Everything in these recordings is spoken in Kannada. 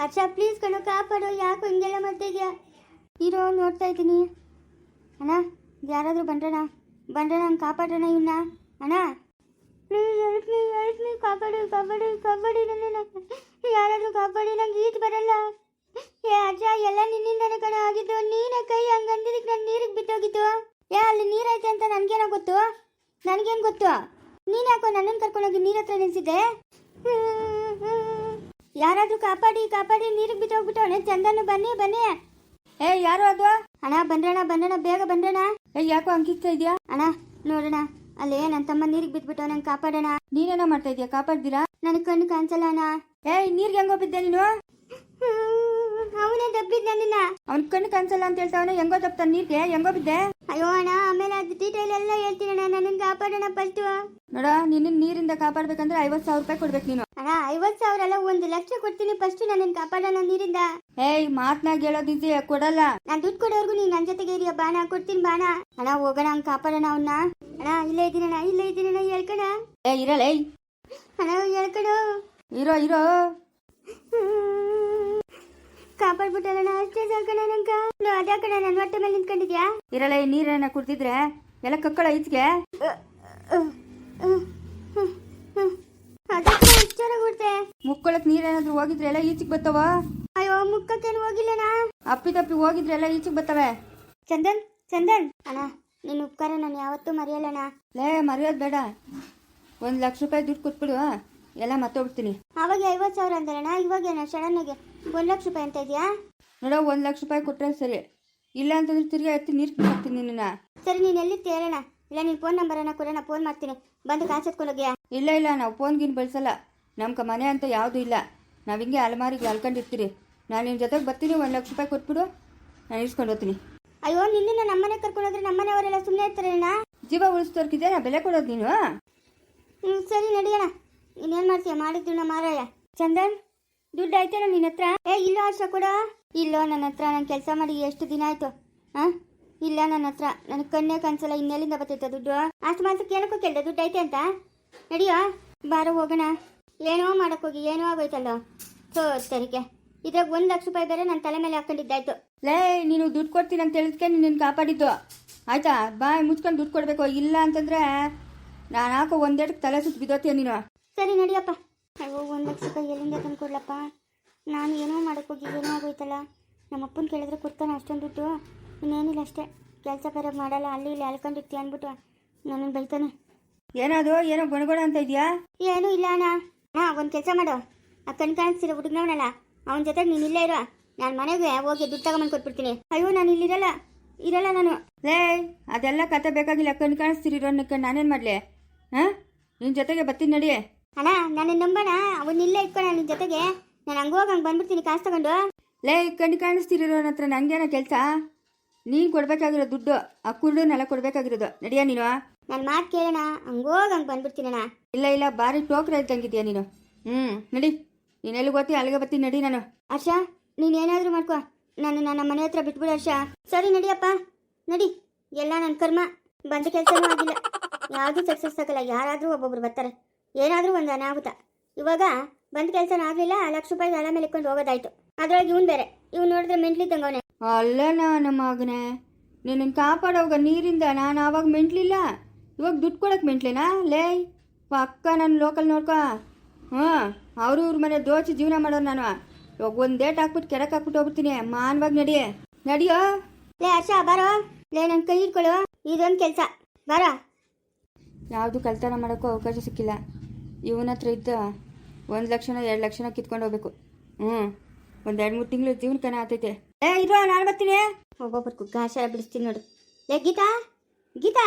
ಹರ್ಷ ಪ್ಲೀಸ್ ಕಣೋ, ಕಾಪಾಡು. ಯಾಕೆ ಹಿಂಗೆಲ್ಲ ಮಾಡ್ತಿದ್ಯಾ? ಇರೋ, ನೋಡ್ತಾ ಇದ್ದೀನಿ. ಅಣ್ಣ, ಯಾರಾದರೂ ಬಂದ್ರಣ ಬಂದ್ರಣ ಹಂಗೆ ಕಾಪಾಡೋಣ ಇವನ್ನ ಅಣ್ಣ. Please help me help me ಕಾಪಾಡಿ ಕಾಪಾಡಿ ಕಾಪಾಡಿ ನನ್ನ ಯಾರಾದರೂ ಕಾಪಾಡಿ, ನಂಗೆ ಈಜು ಬರಲ್ಲ. ಏ, ಅಜ್ಜ, ಎಲ್ಲ ನಿನ್ನಿಂದನೇ ಕಣ ಆಗಿದ್ದು. ನೀನೇ ಕೈ ಹಂಗಂದಿದ್ದಕ್ಕೆ ನಾನು ನೀರಿಗೆ ಬಿದ್ದೋಗಿತ್ತು. ಏ, ಅಲ್ಲಿ ನೀರೈತೆ ಅಂತ ನನಗೇನೋ ಗೊತ್ತು? ನನಗೇನು ಗೊತ್ತು? ನೀನು ಯಾಕೋ ನನ್ನನ್ನು ಕರ್ಕೊಂಡೋಗಿ ನೀರ ಹತ್ರ ನಿಲ್ಸಿದ್ದೆ? ಯಾರಾದ್ರೂ ಕಾಪಾಡಿ ಕಾಪಾಡಿ ನೀರಿಗೆ ಬಿದ್ದೋಗ್ಬಿಟ್ಟವನೆ ಚಂದನು ಬನ್ನಿ ಬನ್ನಿ. ಏ ಯಾರು ಅದು? ಅಣ್ಣ ಬಂದ್ರಣ ಬಂದ್ರಣ ಬೇಗ ಬಂದ್ರಣ ಏ ಯಾಕೋ ಅಂಕಿಸ್ತಾ ಇದೆಯಾ? ಅಣ್ಣ ನೋಡೋಣ ಅಲ್ಲೇ ನನ್ನ ತಮ್ಮ ನೀರಿಗೆ ಬಿದ್ಬಿಟ್ಟು ನಂಗೆ ಕಾಪಾಡೋಣ. ನೀನೇನೋ ಮಾಡ್ತಾ ಇದೀಯಾ? ಕಾಪಾಡ್ತೀರಾ ನನಗೆ ಕಣ್ಣು ಕಾಣಿಸಲ್ಲ ಅಣ್ಣ. ಏ ನೀರ್ಗೆ ಹೆಂಗೋ ಬಿದ್ದೆ ನೀನು? ಅವನೇ ದಬ್ಬಿದ್ ನನ್ನನ್ನ ಅವ್ನ ಕಣ್ಣು ಕನ್ಸಲ್ಲ ಅಂತ ಹೇಳ್ತಾವನೆ ಹೆಂಗೋ ತಪ್ಪ ನೀರ್ಗೆ ಹೆಂಗೋ ಬಿದ್ದೆ? ಅಯ್ಯೋ ಅಣ್ಣ ಆಮೇಲೆ ಅದು ಡೀಟೇಲ್ ಎಲ್ಲ ಹೇಳ್ತೀನಿ ಅಣ್ಣ ನನ್ನನ್ನು ಕಾಪಾಡೋಣ ಫಸ್ಟ್ ನೋಡ ನಿನ್ನ ನೀರಿಂದ ಕಾಪಾಡ್ಬೇಕಂದ್ರೆ ಐವತ್ ಸಾವಿರ ರೂಪಾಯಿ ಕೊಡ್ಬೇಕು ನೀನು. ಅಣ್ಣ ಐವತ್ತು ಸಾವಿರ ಅಲ್ಲ ಒಂದು ಲಕ್ಷ ಕೊಡ್ತೀನಿ ಫಸ್ಟ್ ನನ್ನನ್ನು ಕಾಪಾಡೋಣ ನೀರಿಂದ. ಏಯ್ ಮಾತ್ನಾಗ ಹೇಳೋದಿದ್ದೆ ಕೊಡಲ್ಲ. ನಾನ್ ದುಡ್ಡು ಕೊಡೋರ್ಗು ನೀನು ನನ್ನ ಜೊತೆಗೆ ಇರಿಯ ಬಾಣ ಕೊಡ್ತೀನಿ ಬಾಣ. ಅಣ್ಣ ಹೋಗೋಣ ಹಂಗೆ ಕಾಪಾಡೋಣ ಅವನ್ನ ಅಣ್ಣ ಇಲ್ಲೇ ಇದ್ದೀನಣ್ಣ ಇಲ್ಲೇ ಇದ್ದೀನಣ್ಣ ಹೇಳ್ಕಣ. ಏ ಇರಲ್ಲ ಏಯ್. ಅಣ್ಣ ಹೇಳ್ಕಣ. ಇರೋ ಇರೋ. ಕಾಪಾಡ್ಬಿಟ್ಟಲ್ಲಣ್ಣ ಅಷ್ಟೇ ಸಾಕಣ ನಂಗ ನೋ ಅದೇ ಕಣ ನನ್ನ ಹೊಟ್ಟೆ ಮೇಲೆ ನಿಂತ್ಕೊಂಡಿದ್ಯಾ? ಇರಲ್ಲ ಈ ನೀರನ್ನ ಕುಡ್ತಿದ್ರೆ ಎಲ್ಲ ಕಕ್ಕಳ ಈಚೆಗೆ ಮುಕ್ಕೊಳಕ್ ನೀರೇನಾದ್ರೂ ಹೋಗಿದ್ರೆ ಎಲ್ಲ ಈಚೆಗೆ ಬರ್ತಾವ ಅಯ್ಯೋ ಮುಕ್ಕಕ್ಕೇನು ಹೋಗಿಲ್ಲಣ್ಣ ಅಪ್ಪಿ ತಪ್ಪಿ ಹೋಗಿದ್ರೆ ಎಲ್ಲ ಈಚೆಗೆ ಬರ್ತವೆ ಚಂದನ್ ಚಂದನ್. ಅಣ್ಣ ನಿನ್ನ ಉಪಕಾರ ನಾನು ಯಾವತ್ತೂ ಮರೆಯಲ್ಲಣ್ಣ. ಲೇ ಮರೆಯೋದು ಬೇಡ. ಒಂದು ಲಕ್ಷ ರೂಪಾಯಿ ದುಡ್ಡು ಕೊಟ್ಬಿಡು ಎಲ್ಲ ಮತ್ತೋಗ್ಬಿಡ್ತೀನಿ ಅವಾಗ ಐವತ್ತು ಸಾವಿರ ಅಂದರಣ ಇವಾಗ ಸಡನ್ನಾಗಿ ಒಂದು ಲಕ್ಷ ರೂಪಾಯಿ ಅಂತ ಇದೆಯಾ? ನೋಡೋ ಒಂದು ಲಕ್ಷ ರೂಪಾಯಿ ಕೊಟ್ಟರೆ ಸರಿ. ಇಲ್ಲ ಅಂತಂದ್ರೆ ತಿರ್ಗಾ ಎತ್ತಿ ನೀರು ಹಾಕ್ತೀನಿ ನಿನ್ನ ಸರಿ ನೀನು ಎಲ್ಲಿ ಹೇಳೋಣ ಇಲ್ಲ ನಿನ್ನ ಫೋನ್ ನಂಬರನ್ನ ಕೊಡೋಣ ಫೋನ್ ಮಾಡ್ತೀನಿ. ಬಂದು ಕಾಸು ಎತ್ಕೊಂಡೋಗ್ಯಾ ಇಲ್ಲ ಇಲ್ಲ ನಾವು ಫೋನ್ ಗಿನ್ ಬಳಸಲ್ಲ. ನಮ್ಗೆ ಮನೆ ಅಂತ ಯಾವುದೂ ಇಲ್ಲ. ನಾವು ಹಿಂಗೆ ಅಲಮಾರಿಗೆ ಅಲ್ಕೊಂಡಿರ್ತೀರಿ. ನಾನು ನಿಮ್ಮ ಜೊತೆಗೆ ಬರ್ತೀನಿ ಒಂದು ಲಕ್ಷ ರೂಪಾಯಿ ಕೊಟ್ಬಿಡು. ನಾನು ಇಸ್ಕೊಂಡು ಹೋಗ್ತೀನಿ. ಅಯ್ಯೋ ನಿನ್ನ ನಮ್ಮನೆ ಕರ್ಕೊಂಡೋದ್ರೆ ನಮ್ಮನೆಯವರೆಲ್ಲ ಸುಮ್ಮನೆ ಇರ್ತಾರೆ ಜೀವ ಉಳಿಸ್ತೋರ್ಕಿದ್ಯಾ ನಾ ಬೆಲೆ ಕೊಡೋದು ನೀನು? ಹ್ಞೂ ಸರಿ ನಡಿಯೋಣ ಇನ್ನೇನು ಮಾಡ್ತೀಯ? ಮಾಡಿದ್ದು ಮಾರಾಯ. ಚಂದನ್, ದುಡ್ಡು ಆಯ್ತೇನೋ ನಿನ್ನ ಹತ್ರ? ಏ, ಇಲ್ಲ ಹರ್ಷ ಕೂಡ. ಇಲ್ಲೋ ನನ್ನ ಹತ್ರ ನಾನು ಕೆಲಸ ಮಾಡಿ ಎಷ್ಟು ದಿನ ಆಯ್ತು? ಹಾ ಇಲ್ಲ ನನ್ನ ಹತ್ರ. ನನಗೆ ಕಣ್ಣೇ ಕನ್ಸಲ್ಲ ಇನ್ನೆಲ್ಲಿಂದ ಬರ್ತೈತೆ ದುಡ್ಡು? ಅಷ್ಟು ಮಾತ್ರ ಕೇಳಕ್ಕೂ ಕೇಳ್ದೆ, ದುಡ್ಡು ಐತೆ ಅಂತ? ನಡಿಯೋ? ಬಾರೋ, ಹೋಗೋಣ. ಏನೋ ಮಾಡಕ್ಕೋಗಿ ಏನೋ ಆಗೋಯ್ತಲ್ಲ? ಸೋ ಸರಿಗೆ ಇದ್ರಾಗ ಒಂದು ಲಕ್ಷ ರೂಪಾಯಿ ಬೇರೆ ನನ್ನ ತಲೆ ಮೇಲೆ ಹಾಕೊಂಡಿದ್ದಾಯ್ತು. ಲೇ, ನೀನು ದುಡ್ಡು ಕೊಡ್ತೀನಿ ಅಂತ ಹೇಳಿದ್ಕೆ ನಿನ್ನ ಕಾಪಾಡಿದ್ದು. ಆಯ್ತಾ? ಬಾಯ್, ಮುಚ್ಕೊಂಡು ದುಡ್ಡು ಕೊಡ್ಬೇಕು. ಇಲ್ಲ ಅಂತಂದ್ರೆ ನಾನು ಹಾಕೋ ಒಂದೆರಡು ತಲೆ ಸುತ್ತ ಬಿದ್ದೋತೀಯ ನೀನು? ಸರಿ ನಡಿಯಪ್ಪ. ಅಯ್ಯೋ ಒಂದು ಲಕ್ಷ ರೂಪಾಯಿ ಎಲ್ಲಿಂದ ತಂದ್ಕೊಡ್ಲಪ್ಪ ನಾನು ಏನೋ ಮಾಡೋಕ್ಕೋಗಿ ಏನೋ ಆಗೋಯ್ತಲ್ಲ? ನಮ್ಮ ಅಪ್ಪನ ಕೇಳಿದ್ರೆ ಕೊಡ್ತಾನೆ ಅಷ್ಟೊಂದು ದುಡ್ಡು. ಇನ್ನೇನಿಲ್ಲ ಅಷ್ಟೇ. ಕೆಲಸ ಕರೆ ಮಾಡಲ್ಲ ಅಲ್ಲಿ ಇಲ್ಲಿ ಅಲ್ಕೊಂಡಿರ್ತೀಯ ಅಂದ್ಬಿಟ್ಟು ನನ್ನನ್ನು ಬೈತಾನೆ. ಏನದು ಏನೋ ಗೊಣಗೋಣ ಅಂತ ಇದೆಯಾ? ಏನೂ ಇಲ್ಲ ಅಣ್ಣ. ಅಣ್ಣ ಒಂದು ಕೆಲಸ ಮಾಡು. ಆ ಕಣ್ ಕಾಣಿಸ್ತಿರೋ ಹುಡುಗನವನಲ್ಲ ಅವನ ಜೊತೆ ನೀನು ಇಲ್ಲೇ ಇರೋ. ನಾನು ಮನೆಗೆ ಹೋಗಿ ದುಡ್ಡು ತಗೊಂಬಂದು ಕೊಟ್ಬಿಡ್ತೀನಿ. ಅಯ್ಯೋ ನಾನು ಇಲ್ಲಿರಲ್ಲ ಇರಲ್ಲ. ನಾನು. ಲೇ ಅದೆಲ್ಲ ಕತೆ ಬೇಕಾಗಿಲ್ಲ. ಕಣ್ ಕಾಣಿಸ್ತಿರೋ ಅನ್ನಕ್ಕೆ ನಾನೇನು ಮಾಡಲಿ? ಹಾಂ? ನಿನ್ನ ಜೊತೆಗೆ ಬರ್ತೀನಿ ನಡಿ. ಅಣ್ಣ ನನ್ನ ನಂಬಣ. ಅವನ್ನ ಇಲ್ಲೇ ಇಟ್ಕೊಳ ನಿನ್ನ ಜೊತೆಗೆ. ನಾನು ಹಂಗೋಗಿ ಹಂಗೆ ಬಂದ್ಬಿಡ್ತೀನಿ ಕಾಸು ತಗೊಂಡು. ಲೇ ಕಣ್ಣು ಕಾಣಿಸ್ತಿರೋ ಹತ್ರ ನನಗೇನೋ ಕೆಲಸ? ನೀನು ಕೊಡ್ಬೇಕಾಗಿರೋ ದುಡ್ಡು ಆ ಕುರುಡನೆಲ್ಲ ಕೊಡ್ಬೇಕಾಗಿರೋದು. ನಡಿಯ ನೀನು? ನನ್ನ ಮಾತು ಕೇಳೋಣ. ಹಂಗೋಗಿ ಹಂಗೆ ಬಂದ್ಬಿಡ್ತೀನಣ್ಣ ಇಲ್ಲ ಇಲ್ಲ ಬಾರಿ ಟೋಕ್ರ ಇದ್ದಂಗಿದ್ಯಾ ನೀನು? ಹ್ಞೂ ನಡಿ. ನೀನು ಎಲ್ಲಿ ಗೊತ್ತಿ ಅಲ್ಲಿಗೆ ಬರ್ತೀನಿ ನಡಿ ನಾನು. ಹರ್ಷ ನೀನು ಏನಾದರೂ ಮಾಡ್ಕೊ. ನಾನು ನನ್ನ ಮನೆ ಹತ್ರ ಬಿಟ್ಬಿಡು ಹರ್ಷ. ಸರಿ ನಡಿಯಪ್ಪ. ನಡಿ. ಎಲ್ಲ ನನ್ನ ಕರ್ಮ. ಬಂದ ಕೆಲಸನೂ ಆಗಿಲ್ಲ. ಯಾವುದೂ ಸಕ್ಸಸ್ ಆಗಲ್ಲ. ಯಾರಾದರೂ ಒಬ್ಬೊಬ್ರು ಬರ್ತಾರೆ. ಏನಾದರೂ ಒಂದು ಅನಾಹುತ. ಇವಾಗ ಬಂದ ಕೆಲಸ ಆಗಲಿಲ್ಲ ಲಕ್ಷ ರೂಪಾಯಿ ಸಾಲ ಮೇಲೆ ಇಟ್ಕೊಂಡು ಹೋಗೋದಾಯ್ತು. ಅದ್ರೊಳಗೆ ಇವನು ಬೇರೆ. ಇವ್ ನೋಡಿದ್ರೆ ಮೆಂಟ್ಲಿದ್ದಂಗವನೇ ಅಲ್ಲ ನಮ್ಮ ಮಗನೇ. ನಿನ್ನ ಕಾಪಾಡೋವಾಗ ನೀರಿಂದ ನಾನು ಆವಾಗ ಮೆಂಟ್ಲಿಲ್ಲ. ಇವಾಗ ದುಡ್ಡು ಕೊಡಕ್ಕೆ ಮೆಂಟ್ಲೇನಾ? ಲೇ ಪಕ್ಕ ನನ್ನ ಲೋಕಲ್ ನೋಡ್ಕೊ. ಹಾಂ ಅವರು ಇವ್ರ ಮನೆ ದೋಚಿ ಜೀವನ ಮಾಡೋರು ನಾನು. ಇವಾಗ ಒಂದು ಡೇಟ್ ಹಾಕ್ಬಿಟ್ಟು ಕೆರಕ್ಕೆ ಹಾಕ್ಬಿಟ್ಟು ಹೋಗ್ಬಿಡ್ತೀನಿ. ಮಾನವಾಗಿ ನಡಿ. ನಡಿಯೋ? ಲೇ ಹರ್ಷ ಬಾರೋ. ಲೇ ನನ್ನ ಕೈ ಇಟ್ಕೊಳ್ಳೋ ಇದೊಂದು ಕೆಲಸ. ಬಾರೋ. ಯಾವುದು ಕಲ್ತನ ಮಾಡೋಕ್ಕೂ ಅವಕಾಶ ಸಿಕ್ಕಿಲ್ಲ. ಇವನ ಹತ್ರ ಇದ್ದ ಒಂದು ಲಕ್ಷನ ಎರಡು ಲಕ್ಷನ ಕಿತ್ಕೊಂಡು ಹೋಗ್ಬೇಕು. ಹ್ಞೂ ಒಂದು ಎರಡು ಮೂರು ತಿಂಗಳು ಜೀವನಕನ ಆತೈತೆ. ಏ ಇರೋ ನಾನು ಬರ್ತೀನಿ. ಒಬ್ಬೊಬ್ಬರು ಗಾಶಾರ ಬಿಡಿಸ್ತೀನಿ ನೋಡು. ಏ ಗೀತಾ? ಗೀತಾ?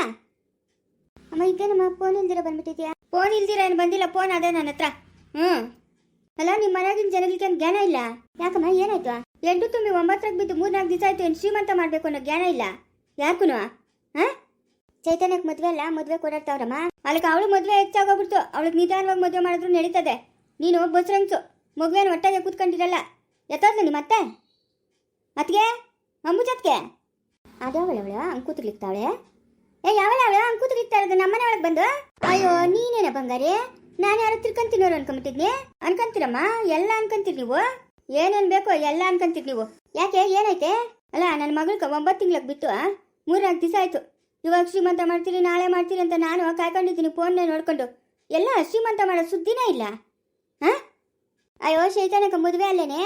ಅಮ್ಮ ಇದ್ದೇನಮ್ಮ ಫೋನ್ ಇಲ್ದಿರ ಬಂದ್ಬಿಟ್ಟಿದ್ಯಾ? ಫೋನ್ ಇಲ್ದಿರ ಏನು ಬಂದಿಲ್ಲ ಫೋನ್ ಅದೇ ನನ್ನ ಹತ್ರ. ಹ್ಞೂ ಅಲ್ಲ ನಿಮ್ಮ ಮನೆಯಾಗಿನ ಜನಗಳಿಗೆ ಏನು ಜ್ಞಾನ ಇಲ್ಲ? ಯಾಕಮ್ಮ ಏನಾಯ್ತು? ಎಂಟು ತುಂಬಿ ಒಂಬತ್ತರಾಗ ಬಿದ್ದು ಮೂರ್ನಾಲ್ಕು ದಿವಸ ಆಯ್ತು ಏನು ಶ್ರೀಮಂತ ಮಾಡಬೇಕು ಅನ್ನೋ ಜ್ಞಾನ ಇಲ್ಲ? ಯಾಕೂ ಹಾಂ? ಚೈತನ್ಯಕ್ಕೆ ಮದುವೆ ಅಲ್ಲ, ಮದುವೆ ಕೊಡಾಡ್ತಾವ್ರಮ್ಮ. ಅಲ್ಲಿಗೆ ಅವಳು ಮದುವೆ ಹೆಚ್ಚಾಗೋಗ್ಬಿಡ್ತು. ಅವಳಿಗೆ ನಿಧಾನವಾಗಿ ಮದುವೆ ಮಾಡಿದ್ರು ನಡೀತದೆ. ನೀನು ಬಸ್ರಂಗ್ಸು ಮಗುವೇನು ಒಟ್ಟಾಗೆ ಕೂತ್ಕೊಂಡಿರಲ್ಲ. ಎತ್ತೋದ್ಲ ನಿಮ್ಮ ಅತ್ತೆ ಅತ್ಗೆ ಅಂಬುಜತ್ಗೆ ಅದಾವಳ ಅವಳ? ಅಂಕೂತ್ಲಿಕ್ತಾವಳೆ ಏ, ಯಾವಳ ಅವಳ? ಅಂಕೂತ್ಲಿಕ್ತಾ ಇರೋದು ನಮ್ಮನೆ ಒಳಗೆ ಬಂದು? ಅಯ್ಯೋ, ನೀನೇನ ಬಂಗಾರಿ? ನಾನು ಯಾರು ತಿರ್ಕಂತೀನೋರು ಅನ್ಕೊಂಬಿಟ್ಟಿದ್ನಿ. ಅನ್ಕೊಂತೀರಮ್ಮ? ಎಲ್ಲ ಅನ್ಕೊಂತೀರಿ ನೀವು? ಏನೇನು ಬೇಕೋ ಎಲ್ಲ ಅನ್ಕೊಂತೀರಿ ನೀವು. ಯಾಕೆ? ಏನೈತೆ? ಅಲ್ಲ ನನ್ನ ಮಗಳಿಗೆ ಒಂಬತ್ತು ತಿಂಗ್ಳಿಗೆ ಬಿತ್ತು ಮೂರ್ನಾಲ್ಕು ದಿವಸ ಆಯ್ತು. ಇವಾಗ ಶ್ರೀಮಂತ ಮಾಡ್ತೀರಿ, ನಾಳೆ ಮಾಡ್ತೀರಿ ಅಂತ ನಾನು ಕಾಯ್ಕೊಂಡಿದ್ದೀನಿ ಫೋನ್ನೇ ನೋಡ್ಕೊಂಡು. ಎಲ್ಲ ಶ್ರೀಮಂತ ಮಾಡೋ ಸುದ್ದಿನೇ ಇಲ್ಲ. ಹಾಂ? ಅಯ್ಯೋ ಶೈತಾನಕ ಮದುವೆ ಅಲ್ಲೇನೆ?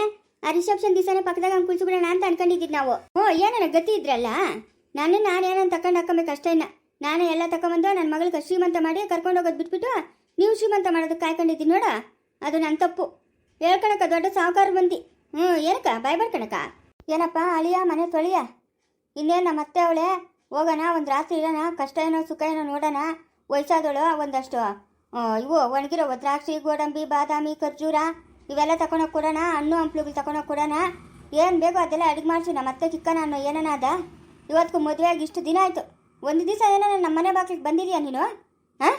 ಆ ರಿಸೆಪ್ಷನ್ ದಿವಸನೇ ಪಕ್ಕದಾಗ ಹಂಗೆ ಕುಳಿಸ್ಬಿಡೋಣ ಅಂತ ಅನ್ಕೊಂಡಿದ್ದೀವಿ ನಾವು. ಓ ಏನಾರ ಗತಿ ಇದ್ರಲ್ಲ? ನಾನು ನಾನೇನೋ ತಕೊಂಡು ಹಾಕೊಬೇಕು ಅಷ್ಟೇ ನಾನೇ ಎಲ್ಲ ತಗೊಂಬಂದು ನನ್ನ ಮಗಳಿಗೆ ಶ್ರೀಮಂತ ಮಾಡಿ ಕರ್ಕೊಂಡು ಹೋಗೋದು ಬಿಟ್ಬಿಟ್ಟು ನೀವು ಶ್ರೀಮಂತ ಮಾಡೋದಕ್ಕೆ ಕಾಯ್ಕೊಂಡಿದ್ದೀನಿ ನೋಡ. ಅದು ನನ್ನ ತಪ್ಪು. ಹೇಳ್ಕಣಕ ದೊಡ್ಡ ಸಾಹುಕಾರ ಬಂದಿ. ಹ್ಞೂ ಏನಕ್ಕ, ಬಾಯ್ ಬರ್ಕಣಕ ಏನಪ್ಪ, ಅಳಿಯ, ಮನೆ ತೊಳಿಯ? ಇನ್ನೇನು ನಮ್ಮ ಅತ್ತೆ, ಅವಳೆ? ಹೋಗೋಣ, ಒಂದು ರಾತ್ರಿ ಇರೋಣ, ಕಷ್ಟ ಏನೋ ಸುಖ ಏನೋ ನೋಡೋಣ ವಯಸ್ಸಾದಳು ಒಂದಷ್ಟು. ಇವು ಒಣಗಿರೋ ದ್ರಾಕ್ಷಿ ಗೋಡಂಬಿ, ಬಾದಾಮಿ, ಖರ್ಜೂರ, ಇವೆಲ್ಲ ತಗೊಂಡೋಗಿ ಕೊಡೋಣ, ಹಣ್ಣು ಹಂಪ್ಲುಗಳು ತಗೊಂಡೋಗಿ ಕೊಡೋಣ. ಏನು ಬೇಕೋ ಅದೆಲ್ಲ ಅಡುಗೆ ಮಾಡಿಸಿ, ನಮ್ಮ ಅತ್ತೆ ಚಿಕ್ಕನ ಅನ್ನೋ ಏನನ ಅದ. ಇವತ್ತಿಗೂ ಮದುವೆ ಆಗಿ ಇಷ್ಟು ದಿನ ಆಯಿತು. ಒಂದು ದಿವಸ ಏನೋ ನಮ್ಮ ಮನೆ ಬಾಗಿಲಿಗೆ ಬಂದಿದ್ಯಾ ನೀನು? ಹಾಂ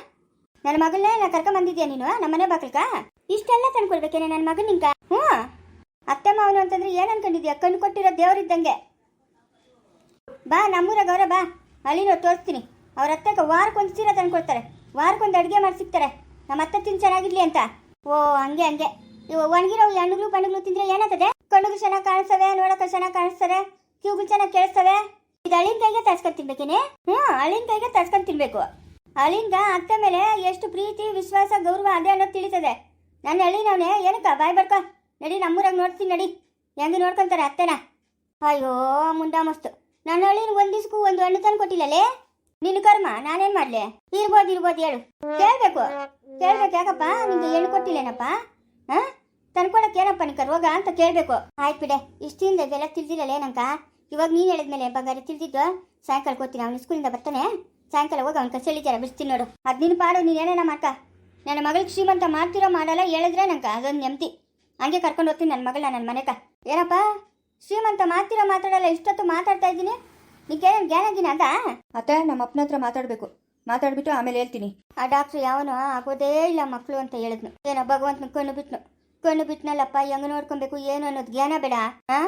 ನನ್ನ ಮಗಳನ್ನೇ ನಾನು ಕರ್ಕೊಂಬಂದಿದ್ಯಾ ನೀನು, ನಮ್ಮ ಮನೆ ಬಾಗಿಲ್ಕ ಇಷ್ಟೆಲ್ಲ ತಂದ್ಕೊಡ್ಬೇಕೇನೆ ನನ್ನ ಮಗನಿಂಗ ಹ್ಞೂ ಅತ್ತೆ ಮಾವನು ಅಂತಂದ್ರೆ ಏನು ಅನ್ಕೊಂಡಿದ್ಯಾ? ಕಣ್ಣು ಕೊಟ್ಟಿರೋ ದೇವ್ರಿದ್ದಂಗೆ. ಬಾ ನಮ್ಮೂರಾಗ ಅವರ ಬಾ. ಅಲ್ಲಿನೋ ತೋರಿಸ್ತೀನಿ. ಅವ್ರ ಅತ್ತೆಗೆ ವಾರಕ್ಕೊಂದು ಸೀರೆ ತಂದುಕೊಡ್ತಾರೆ ವಾರಕ್ಕೊಂದು ಅಡುಗೆ ಮಾಡಿ ಸಿಗ್ತಾರೆ. ನಮ್ಮ ಅತ್ತೆ ತಿಂದು ಚೆನ್ನಾಗಿರ್ಲಿ ಅಂತ. ಓ, ಹಂಗೆ ಹಂಗೆ. ಇವು ಒಣಗಿರೋ ಹಣ್ಣುಗಳು ಪಣ್ಣುಗಳು ತಿಂದರೆ ಏನಾಗ್ತದೆ? ಕಣ್ಣುಗಳು ಚೆನ್ನಾಗಿ ಕಾಣಿಸ್ತವೆ ನೋಡಕ್ಕೆ ಚೆನ್ನಾಗಿ ಕಾಣಿಸ್ತಾರೆ ಕಿವುಗಳು ಚೆನ್ನಾಗಿ ಕೇಳಿಸ್ತವೆ. ಇದು ಅಳಿನ ಕೈಗೆ ತರ್ಸ್ಕೊಂಡು ತಿನ್ಬೇಕೇನೆ? ಹ್ಞೂ, ಅಳಿನ ಕೈಗೆ ತರ್ಸ್ಕೊಂಡು ತಿನ್ಬೇಕು. ಅಳಿನ್ಗ ಅತ್ತೆ ಮೇಲೆ ಎಷ್ಟು ಪ್ರೀತಿ, ವಿಶ್ವಾಸ, ಗೌರವ ಅದೇ ಅನ್ನೋದು ತಿಳಿತದೆ. ನನ್ನ ಅಳಿನವನೇ, ಏನಕ್ಕ, ಬಾಯ್ ಬರ್ಕ. ನಡಿ, ನಮ್ಮೂರಾಗ ನೋಡ್ತೀನಿ, ನಡಿ. ಹೆಂಗೆ ನೋಡ್ಕೊಂತಾರೆ ಅತ್ತೆನ? ಅಯ್ಯೋ ಮುಂದಾ ಮಸ್ತು. ನನ್ನ ಹಳ್ಳಿನ ಒಂದ್ ದಿವ್ಸಕ್ಕೂ ಒಂದು ಹಣ್ಣು ತಂದು ಕೊಟ್ಟಿಲ್ಲಲೇ? ನಿನ್ನ ಕರ್ಮ, ನಾನೇನ್ ಮಾಡ್ಲೆ? ಇರ್ಬೋದು ಇರ್ಬೋದು ಹೇಳು. ಕೇಳ್ಬೇಕು. ಕೇಳ್ಬೇಕು ಯಾಕಪ್ಪ? ನಿಂಗೆ ಹೆಣ್ಣು ಕೊಟ್ಟಿಲ್ಲೇನಪ್ಪ? ಹಾ? ತಂದ್ಕೊಡಕ್ ಏನಪ್ಪ ನಿಂಕ ರೋಗ ಅಂತ ಕೇಳ್ಬೇಕು. ಆಯ್ತು ಬಿಡೆ. ಇಷ್ಟಿಂದ ಇದೆಲ್ಲ ತಿಳಿದಿಲ್ಲಲೇ ನಂಕ ಇವಾಗ ನೀನು ಹೇಳಿದ್ಮೇಲೆ ಬಂಗಾರ ತಿಳಿದಿದ್ದು? ಸಾಯಂಕಾಲ ಕೊತ್ತಿನ ಅವ್ನು ಸ್ಕೂಲಿಂದ ಬರ್ತಾನೆ. ಸಾಯಂಕಾಲ ಹೋಗಿ, ಅವ್ನ ಕಸಲಿ ಹೇಳಿದ್ದಾರೆ ಬಿಡ್ತೀನಿ ನೋಡು. ಅದ್ ನಿನ್ ಪಾಡು, ನೀನ್ ಏನೇನ ಮಾಡ್ಕ? ನನ್ನ ಮಗಳಿಗೆ ಶ್ರೀಮಂತ ಮಾಡ್ತಿರೋ ಮಾಡಲ್ಲ ಹೇಳಿದ್ರೆ ನಂಕ ಅದೊಂದು ನೆಮ್ಮದಿ ಹಂಗೆ ಕರ್ಕೊಂಡು ಹೋಗ್ತೀನಿ ನನ್ನ ಮಗಳ ನನ್ನ ಮನೆಕ. ಏನಪ್ಪ? ಶ್ರೀಮಂತ ಮಾತಿರ ಮಾತಾಡಲ್ಲ ಇಷ್ಟೊತ್ತು ಮಾತಾಡ್ತಾ ಇದ್ದೀನಿ. ನೀಕೇನು ಜ್ಞಾನಾಗಿನ ಅದ? ಅತ್ತೆ ನಮ್ಮ ಅಪ್ಪನ ಹತ್ರ ಮಾತಾಡಬೇಕು. ಮಾತಾಡ್ಬಿಟ್ಟು ಆಮೇಲೆ ಹೇಳ್ತೀನಿ. ಆ ಡಾಕ್ಟ್ರು ಯಾವನು ಆಗೋದೇ ಇಲ್ಲ ಮಕ್ಕಳು ಅಂತ ಹೇಳಿದ್ನು. ಏನೋ ಭಗವಂತನ ಕಣ್ಣು ಬಿಟ್ನು. ಕಣ್ಣು ಬಿಟ್ನಲ್ಲಪ್ಪ ಹೆಂಗ ನೋಡ್ಕೊಬೇಕು ಏನು ಅನ್ನೋದು ಜ್ಞಾನ ಬೇಡ ಆ?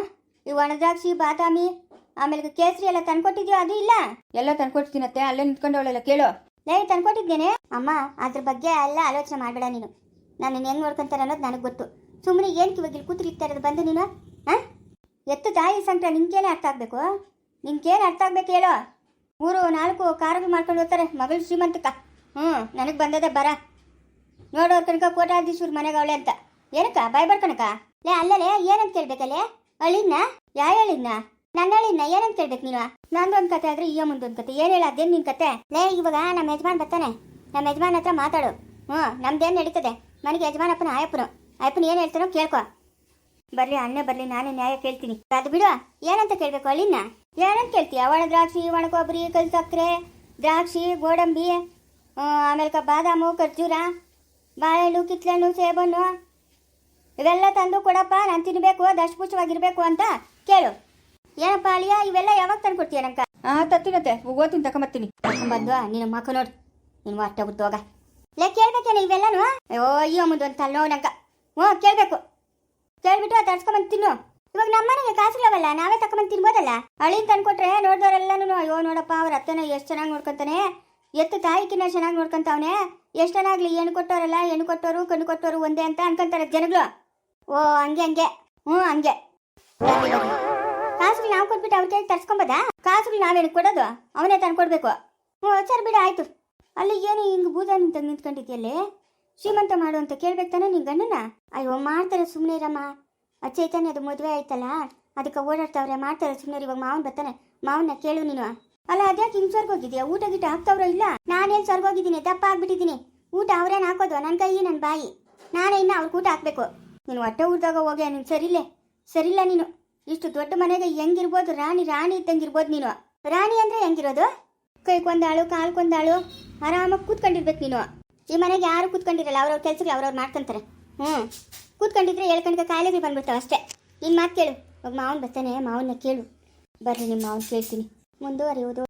ಈ ಒಣದ್ರಾಕ್ಷಿ ಬಾದಾಮಿ ಆಮೇಲೆ ಕೇಸರಿ ಎಲ್ಲ ತಂದ್ಕೊಟ್ಟಿದ್ಯೋ ಅದು ಇಲ್ಲ? ಎಲ್ಲ ತಂದ್ಕೊಟ್ಟಿದ್ದೀನತ್ತೆ ಅತ್ತೆ ಅಲ್ಲೇ ನಿಂತ್ಕೊಂಡವಳೆಲ್ಲ ಕೇಳು. ಲೈ ತಂದ್ಕೊಟ್ಟಿದ್ದೇನೆ? ಅಮ್ಮ ಅದ್ರ ಬಗ್ಗೆ ಎಲ್ಲ ಆಲೋಚನೆ ಮಾಡಬೇಡ ನೀನು. ನಾನು ಹೆಂಗ್ ನೋಡ್ಕೊಂತಾರೆ ಅನ್ನೋದು ನನಗೆ ಗೊತ್ತು. ಸುಮ್ಮನೆ ಏನು ಇವಾಗ ಇಲ್ಲಿ ಕೂತಿರ್ತಾ ಇರೋದು ಬಂದು ನೀನು? ಎತ್ತು ತಾಯಿ ಸಂಕಟ ನಿನ್ಗೇನೆ ಅರ್ಥ ಆಗ್ಬೇಕು? ನಿನ್ಗೇನು ಅರ್ಥ ಆಗ್ಬೇಕು ಹೇಳೋ. ಮೂರು, ನಾಲ್ಕು ಕಾರುಗಳು ಮಾಡ್ಕೊಂಡು ಹೋಗ್ತಾರೆ. ಮಗಳು ಶ್ರೀಮಂತಕ್ಕ ಹ್ಞೂ ನನಗೆ ಬಂದದೆ ಬರ. ನೋಡೋರ್ ಕನಕ ಕೋಟಾಧೀಶ್ವರ ಮನೆಗೆ ಅವಳೆ ಅಂತ. ಏನಕ್ಕ, ಬಾಯ್ ಬರ್ಕನಕ ಲೇ, ಅಲ್ಲಲೇ, ಏನಂತ ಕೇಳ್ಬೇಕಲ್ಲೇ? ಅಳಿನ ಯಾವ ಹೇಳಿದ್ನ? ನನ್ನ ಹೇಳಿದ್ನ ಏನಂತ ಕೇಳ್ಬೇಕು ನೀನು? ನಂದು ಒಂದ್ ಕತೆ ಆದ್ರೆ ಈಗ ಮುಂದೊಂದು ಕತೆ. ಏನು ಹೇಳ, ಅದೇನು ನಿನ್ ಕತೆ? ಲೇ, ಇವಾಗ ನಮ್ಮ ಯಜಮಾನ್ ಬರ್ತಾನೆ. ನಮ್ಮ ಯಜಮಾನ್ ಹತ್ರ ಮಾತಾಡು. ಹ್ಞೂ ನಮ್ದೇನ್ ನಡೀತದೆ? ಮನೆಗೆ ಯಜಮಾನಪ್ಪನ ಆಯಪ್ಪನು. ಆಯಪ್ಪನ ಏನು ಹೇಳ್ತಾನೋ ಕೇಳ್ಕೊ. ಬರ್ಲಿ ಅಣ್ಣೆ ಬರ್ಲಿ ನಾನೇ ನ್ಯಾಯ ಕೇಳ್ತೀನಿ. ಅದು ಬಿಡು ಏನಂತ ಕೇಳ್ಬೇಕು ನಾ ಏನಂತ ಕೇಳ್ತೀಯ? ಒಣ ದ್ರಾಕ್ಷಿ ಒಣ ಕೊಬ್ಬರಿ ಕಲ್ ಸಕ್ಕರೆ ದ್ರಾಕ್ಷಿ ಗೋಡಂಬಿ ಆಮೇಲೆ ಬಾದಾಮು ಖರ್ಜೂರ ಬಾಳೆಹಣ್ಣು ಕಿತ್ಲೆಹಣ್ಣು ಸೇಬಣ್ಣು ಇವೆಲ್ಲ ತಂದು ಕೊಡಪ್ಪ ನಾನು ತಿನ್ಬೇಕು ದಶಪುಷ್ಟವಾಗಿರ್ಬೇಕು ಅಂತ ಕೇಳು. ಏನಪ್ಪ ಅಳಿಯ ಇವೆಲ್ಲ ಯಾವಾಗ ತಂದು ಕೊಡ್ತೀಯ ನಂಕ ಆ ತತ್ತಿನತ್ತೆ ಓದ್ತೀನಿ ತಗೊಂಬರ್ತೀನಿ ತಕೊಂಬಂದು ನಿನ್ನ ಮಕ್ಕ ನೋಡು ನಿನ್ನ ಹೊಟ್ಟೆ ಹೋಗ ಲೇ ಕೇಳ್ಬೇಕೇನೆ ಇವೆಲ್ಲನು? ಅಯ್ಯೋ ಅಯ್ಯೋ ಮುಂದೆ ಒಂದು ತಲೆ ನಂಕ ಹ್ಞೂ ಕೇಳ್ಬೇಕು. ಕೇಳ್ಬಿಟ್ಟು ಅದು ತರ್ಸ್ಕೊಂಬಂದು ತಿನ್ನು. ಇವಾಗ ನಮ್ಮನೆಗೆ ಕಾಸುಗಳವಲ್ಲ ನಾವೇ ತಕೊಂಬಂದು ತಿನ್ಬೋದಲ್ಲ? ಅಳಿನ್ ತಂದ್ಕೊಟ್ರೆ ನೋಡ್ದವ್ರೆಲ್ಲನೂ ಅಯ್ಯೋ ನೋಡಪ್ಪ, ಅವ್ರ ಅತ್ತನ ಎಷ್ಟು ಚೆನ್ನಾಗಿ ನೋಡ್ಕೊಂತಾನೆ. ಎತ್ತು ತಾಯಿಕಿನ ಚೆನ್ನಾಗಿ ನೋಡ್ಕೊಂತಾವನೆ. ಎಷ್ಟು ಚೆನ್ನಾಗ್ಲಿ ಹೆಣ್ಣು ಕೊಟ್ಟವರಲ್ಲ ಹೆಣ್ಣು ಕೊಟ್ಟವರು ಕಣ್ಣು ಕೊಟ್ಟವರು ಒಂದೇ ಅಂತ ಅನ್ಕೊಂತಾರೆ ಜನಗಳು. ಓ, ಹಂಗೆ ಹಂಗೆ. ಹ್ಞೂ, ಹಂಗೆ. ಕಾಸುಗಳು ನಾವು ಕೊಟ್ಬಿಟ್ಟು ಅವ್ರ ಕೈಗೆ ತರ್ಸ್ಕೊಂಬೋದಾ? ಕಾಸುಗಳು ನಾವೇನು ಕೊಡೋದು? ಅವನೇ ತಂದ್ಕೊಡ್ಬೇಕು. ಹ್ಞೂ ಸರ್ ಬಿಡ, ಆಯಿತು. ಅಲ್ಲಿ ಏನು ಹಿಂಗೆ ಬೂದ ನಿಂತ ನಿಂತ್ಕೊಂಡಿದ್ಯಲ್ಲೇ? ಶ್ರೀಮಂತ ಮಾಡು ಅಂತ ಕೇಳ್ಬೇಕು ತಾನೆ ನಿನ್ ಗಂಡನ? ಅಯ್ಯೋ, ಮಾಡ್ತಾರೆ ಸುಮ್ಮನೆ ಇರಮ್ಮ ಆ ಚೈತನ್ಯ ಅದು ಮದುವೆ ಆಯ್ತಲ್ಲ? ಅದಕ್ಕೆ ಓಡಾಡ್ತಾವ್ರೆ, ಮಾಡ್ತಾರೆ ಸುಮ್ಮನೆ ಇವಾಗ ಮಾವನ್ ಬರ್ತಾನೆ. ಮಾವನ್ನ ಕೇಳು ನೀನು. ಅಲ್ಲ, ಅದ್ಯಾಕೆ ಹಿಂಗ್ ಸರ್ಗೋಗಿದ್ಯಾ ಊಟ ಗೀಟ ಹಾಕ್ತಾವ್ರೋ ಇಲ್ಲ? ನಾನೇನು ಸ್ವರ್ಗೋಗಿದ್ದೀನಿ? ದಪ್ಪ ಆಗ್ಬಿಟ್ಟಿದ್ದೀನಿ. ಊಟ ಅವ್ರೇನು ಹಾಕೋದು? ನನ್ನ ಕೈ ನನ್ನ ಬಾಯಿ. ನಾನೇ ಇನ್ನ ಅವ್ರಿಗೆ ಊಟ ಹಾಕ್ಬೇಕು. ನೀನು ಹೊಟ್ಟೆ ಊಟದಾಗ ಹೋಗ್ಯ ನೀನು? ಸರಿಲ್ಲೇ ಸರಿಲ್ಲ ನೀನು. ಇಷ್ಟು ದೊಡ್ಡ ಮನೆಗೆ ಹೆಂಗಿರ್ಬೋದು? ರಾಣಿ ರಾಣಿ ಇದ್ದಂಗಿರ್ಬೋದು ನೀನು. ರಾಣಿ ಅಂದ್ರೆ ಹೆಂಗಿರೋದು? ಕೈಕೊಂದಾಳು ಕಾಲ್ಕೊಂದಾಳು ಆರಾಮಾಗಿ ಕೂತ್ಕೊಂಡಿರ್ಬೇಕು ನೀನು. ಈ ಮನೆಗೆ ಯಾರು ಕೂತ್ಕೊಂಡಿರಲ್ಲ, ಅವ್ರವ್ರ ಕೆಲ್ಸಕ್ಕೆ ಅವ್ರವ್ರು ಮಾಡ್ಕೊಂತಾರೆ. ಹ್ಞೂ ಕೂತ್ಕೊಂಡಿದ್ರೆ ಹೇಳ್ಕೊಂಡ್ಕ ಕಾಯಿಲೆಗಳು ಬಂದ್ಬಿಡ್ತಾವೆ ಅಷ್ಟೇ. ನಿನ್ನ ಮಾತು ಕೇಳು. ಮಾವನ್ ಬರ್ತಾನೆ, ಮಾವನ್ನ ಕೇಳು. ಬರ್ರಿ ನಿಮ್ಮ ಮಾವನ್ ಕೇಳ್ತೀನಿ. ಮುಂದುವರಿಯುವುದು